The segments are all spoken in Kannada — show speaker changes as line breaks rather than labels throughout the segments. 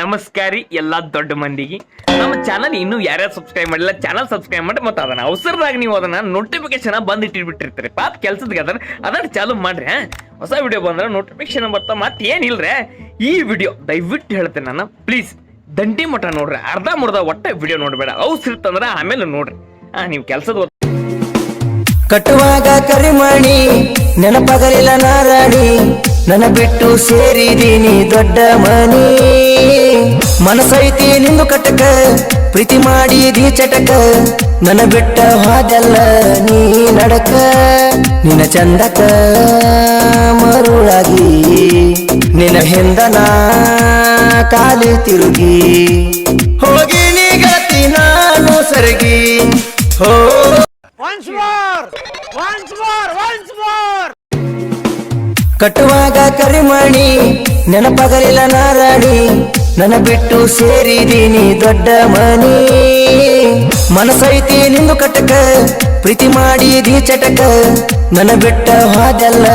ನಮಸ್ಕಾರಿ, ಎಲ್ಲ ದೊಡ್ಡ ಮಂದಿಗೆ. ನಮ್ಮ ಚಾನಲ್ ಇನ್ನೂ ಯಾರ್ಯಾರು ಸಬ್ಸ್ಕ್ರೈಬ್ ಮಾಡಿಲ್ಲ ಚಾನಲ್ ಸಬ್ಸ್ಕ್ರೈಬ್ ಮಾಡಿ ಮತ್ತೆ ಅದನ್ನ ಅವಸರದಾಗ ನೀವು ಅದನ್ನ ನೋಟಿಫಿಕೇಶನ್ ಬಂದು ಇಟ್ಟಿರ್ಬಿಟ್ಟಿರ್ತೀರಿ ಪಾಪ ಕೆಲ್ಸದ ಅದನ್ನ ಅದನ್ನ ಚಾಲು ಮಾಡ್ರಿ? ಹೊಸ ವಿಡಿಯೋ ಬಂದ್ರೆ ನೋಟಿಫಿಕೇಶನ್ ಬರ್ತಾ ಮತ್ತೆ ಏನಿಲ್ರಿ? ಈ ವಿಡಿಯೋ ದಯವಿಟ್ಟು ಹೇಳ್ತೇನೆ ನಾನು ಪ್ಲೀಸ್ ದಂಡಿ ಮಠ ನೋಡ್ರಿ, ಅರ್ಧ ಮುರ್ಧ ಒಟ್ಟ ವಿಡಿಯೋ ನೋಡಬೇಡ. ಅವಸರ ಇತ್ತಂದ್ರೆ ಆಮೇಲೆ ನೋಡ್ರಿ. ಆ ನೀವು ಕೆಲ್ಸದ
ಕಟ್ಟುವಾಗ ಕರಿಮಣಿ, ನೆನಪಗಲಿಲ್ಲ ನಾರಾಣಿ, ನನ್ನ ಬಿಟ್ಟು ಸೇರಿದೀನಿ ದೊಡ್ಡ ಮನಿ ಮನಸೈತಿ ನಿಂದು ಕಟಕ ಪ್ರೀತಿ ಮಾಡಿದಿ ಚಟಕ ನನ್ನ ಬಿಟ್ಟ ಹಾದಲ್ಲ ನೀ ನಡಕ. ನಿನ್ನ ಚಂದಕ ಮರುಳಾಗಿ ನಿನ್ನ ಹಿಂದನ ಕಾಲಿ ತಿರುಗಿ. ಹೋಗಿ ನೀ ಗತಿ ನಾನು ಸರಗಿ. ಹೋ! ಕಟ್ಟುವಾಗ ಕರಿಮಣಿ ನೆನಪಗಲಿಲ್ಲ ನಾರಾಣಿ. ನನ್ನ ಬಿಟ್ಟು ಸೇರಿದೀನಿ ದೊಡ್ಡ ಮನಿ. ಮನಸೈತಿ ನಿಂದು ಕಟಕ, ಪ್ರೀತಿ ಮಾಡಿದಿ ಚಟಕ. ನನ ಬಿಟ್ಟ ಹಾದಲ್ಲ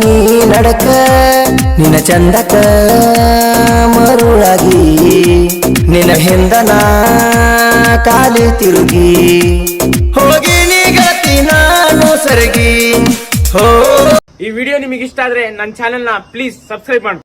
ನೀ ನಡಕ. ನಿನ್ನ ಚಂದಕ ಮರುಳಾಗಿ, ನಿನ್ನ ಹಿಂದನ ಕಾಲಿ ತಿರುಗಿ. ಹೋಗಿ ನೀ ನಾನು ಸರಗಿ. ಹೋ.
ಈ ವಿಡಿಯೋ ನಿಮಗೆ ಇಷ್ಟ ಆದ್ರೆ ನನ್ನ ಚಾನೆಲ್ನ ಪ್ಲೀಸ್ ಸಬ್ಸ್ಕ್ರೈಬ್ ಮಾಡಿ.